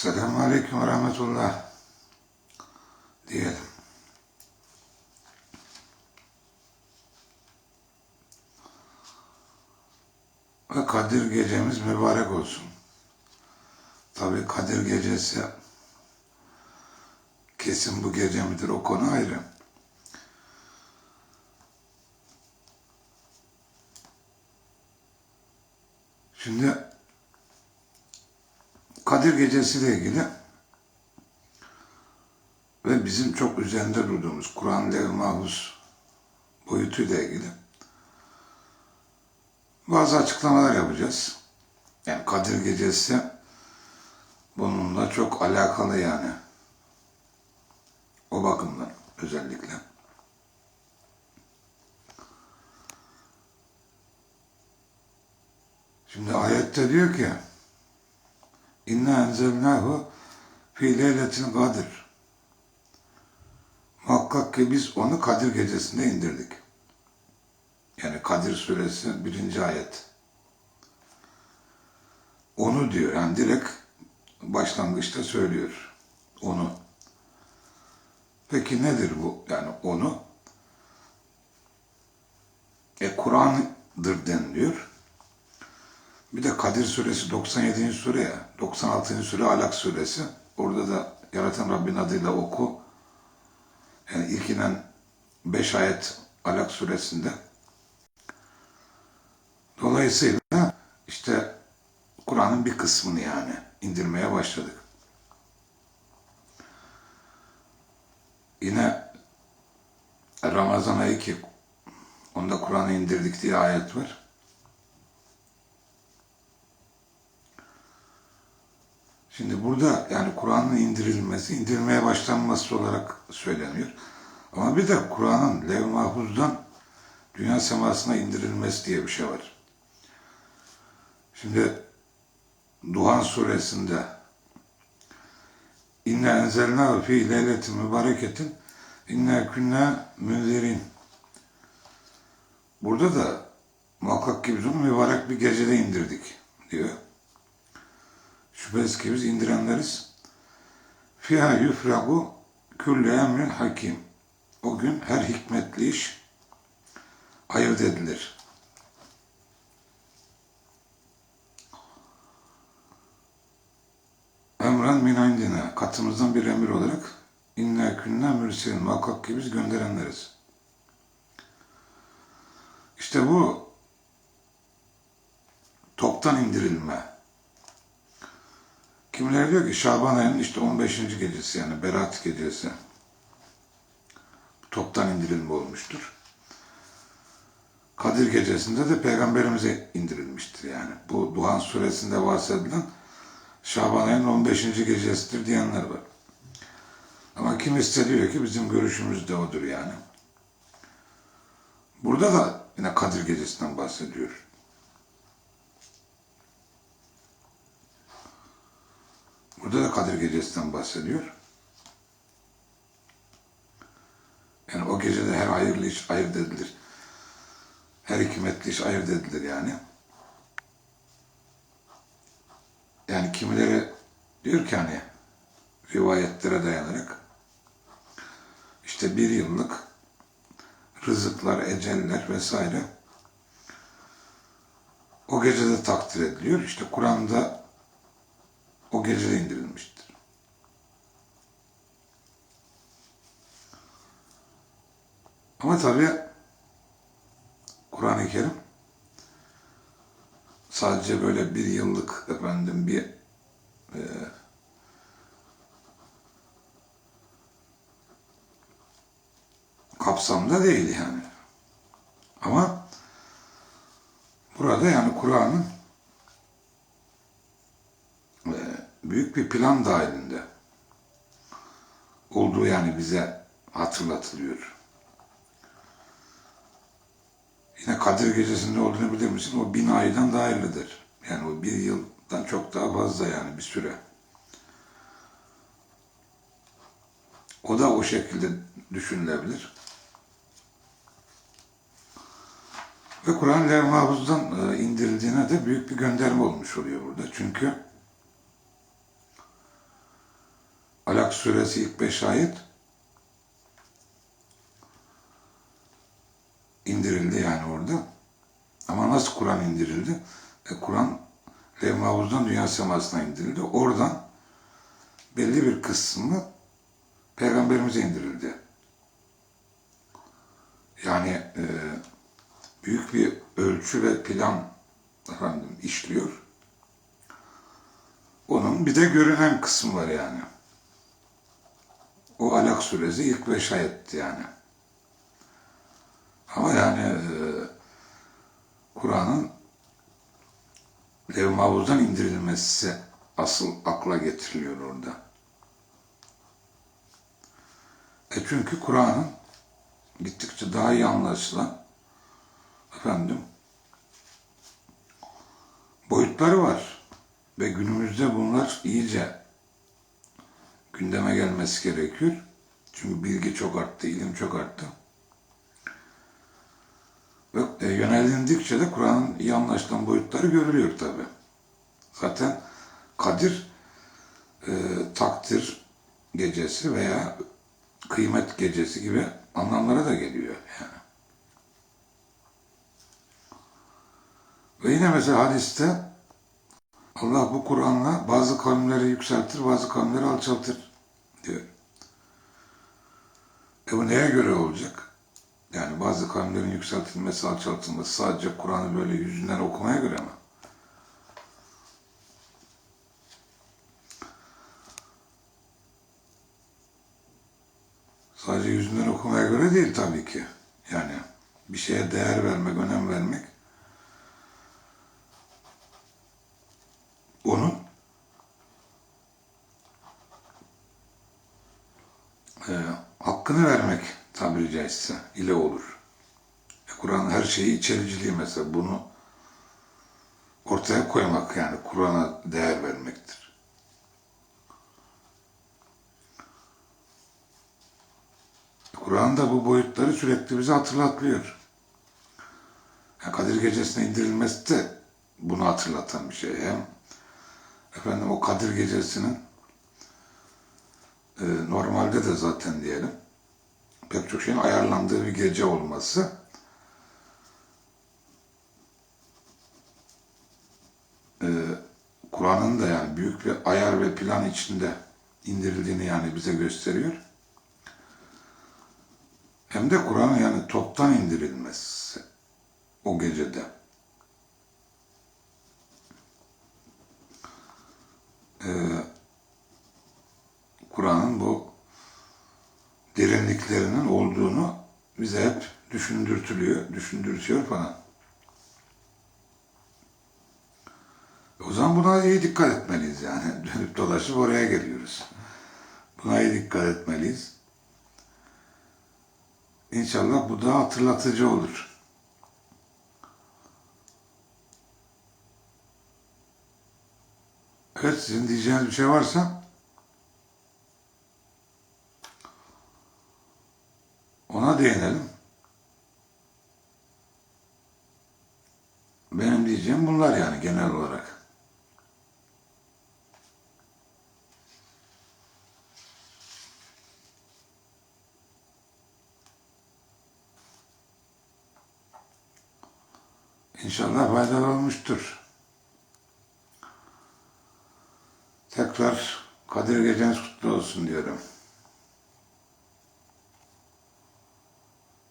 Selamun Aleyküm ve Rahmetullah diyelim. Ve Kadir gecemiz mübarek olsun. Tabi Kadir gecesi kesin bu gece midir o konu ayrı. Şimdi Kadir Gecesi ile ilgili ve bizim çok üzerinde durduğumuz Kur'an Lev Mahfuz boyutuyla ilgili bazı açıklamalar yapacağız. Yani Kadir Gecesi bununla çok alakalı yani. O bakımdan özellikle. Şimdi ayette diyor ki İnna enzelnahu fi leyletin kadir. Muhakkak ki biz onu Kadir gecesinde indirdik. Yani Kadir suresi birinci ayet. Onu diyor yani direkt başlangıçta söylüyor. Onu. Peki nedir bu? Yani onu. E Kur'an'dır deniliyor. Bir de Kadir suresi 97. sure ya. 96. sure Alak suresi. Orada da yaratan Rabbin adıyla oku. Yani ilk inen 5 ayet Alak suresinde. Dolayısıyla işte Kur'an'ın bir kısmını yani indirmeye başladık. Yine Ramazan ayı ki onda Kur'an'ı indirdik diye ayet var. Şimdi burada yani Kur'an'ın indirilmesi, indirilmeye başlanması olarak söyleniyor. Ama bir de Kur'an'ın lev mahfuzdan dünya semasına indirilmesi diye bir şey var. Şimdi Duhan suresinde İnne enzelna fi leyletin mübareketin inne künne münzirin Burada da muhakkak ki biz mübarek bir gecede indirdik diyor. Şüphesiz ki biz indirenleriz. Fiha yufragu külle emrin hakim. O gün her hikmetli iş ayırt edilir. Emren min. Katımızdan bir emir olarak inne künne mürselin. Muhakkak ki biz gönderenleriz. İşte bu toptan indirilme. Kimileri diyor ki Şaban ayının işte 15. gecesi yani Berat gecesi toptan indirilme olmuştur. Kadir gecesinde de peygamberimize indirilmiştir yani. Bu Duhan suresinde bahsedilen Şaban ayının 15. gecesidir diyenler var. Ama kimisi de diyor ki bizim görüşümüz de odur yani. Burada da yine Kadir gecesinden bahsediyor. Burada Kadir Gecesi'nden bahsediyor. Yani o gecede her hayırlı iş ayırt edilir. Her hikmetli iş ayırt edilir yani. Yani kimileri diyor ki hani rivayetlere dayanarak işte bir yıllık rızıklar, eceller vesaire o gecede takdir ediliyor. İşte Kur'an'da o gecede indirilmiştir. Ama tabi Kur'an-ı Kerim sadece böyle bir yıllık efendim bir e, kapsamda değil yani. Ama burada yani Kur'an'ın e, büyük bir plan dahilinde olduğu yani bize hatırlatılıyor. Yine Kadir Gecesi'nde olduğunu bilir misin? O bin aydan daha hayırlıdır. Yani o bir yıldan çok daha fazla yani bir süre. O da o şekilde düşünülebilir. Ve Kur'an Lev Mahfuz'dan e, indirildiğine de büyük bir gönderme olmuş oluyor burada. Çünkü Alak suresi ilk beş ayet indirildi yani orada. Ama nasıl Kur'an indirildi? E, Kur'an Lev Mahfuz'dan Dünya Seması'na indirildi. Oradan belli bir kısmı Peygamberimize indirildi. Yani e, büyük bir ölçü ve plan efendim işliyor. Onun bir de görünen kısmı var yani. O Alak suresi ilk beş ayetti yani. Ama yani e, Kur'an'ın Lev indirilmesi asıl akla getiriliyor orada. E çünkü Kur'an'ın gittikçe daha iyi anlaşılan efendim boyutları var. Ve günümüzde bunlar iyice gündeme gelmesi gerekiyor. Çünkü bilgi çok arttı, ilim çok arttı. E, yönelindikçe de Kur'an'ın iyi anlaşılan boyutları görülüyor tabi. Zaten Kadir e, takdir gecesi veya kıymet gecesi gibi anlamlara da geliyor yani. Ve yine mesela hadiste Allah bu Kur'an'la bazı kavimleri yükseltir, bazı kavimleri alçaltır diyor. E bu neye göre olacak? Yani bazı kavimlerin yükseltilmesi, alçaltılması sadece Kur'an'ı böyle yüzünden okumaya göre mi? Sadece yüzünden okumaya göre değil tabii ki. Yani bir şeye değer vermek, önem vermek onun e, hakkını vermek caizse ile olur. E, Kur'an her şeyi içericiliği mesela bunu ortaya koymak yani Kur'an'a değer vermektir. Kur'an da bu boyutları sürekli bize hatırlatıyor. Yani Kadir Gecesi'ne indirilmesi de bunu hatırlatan bir şey. Hem efendim o Kadir Gecesi'nin e, normalde de zaten diyelim pek çok şeyin ayarlandığı bir gece olması e, Kur'an'ın da yani büyük bir ayar ve plan içinde indirildiğini yani bize gösteriyor. Hem de Kur'an'ın yani toptan indirilmesi o gecede. Ee, Kur'an'ın bu derinliklerinin olduğunu bize hep düşündürtülüyor, düşündürtüyor falan. O zaman buna iyi dikkat etmeliyiz yani. Dönüp dolaşıp oraya geliyoruz. Buna iyi dikkat etmeliyiz. İnşallah bu da hatırlatıcı olur. Evet, sizin diyeceğiniz bir şey varsa ona değinelim. Benim diyeceğim bunlar yani genel olarak. İnşallah faydalı olmuştur. Tekrar Kadir Geceniz kutlu olsun diyorum.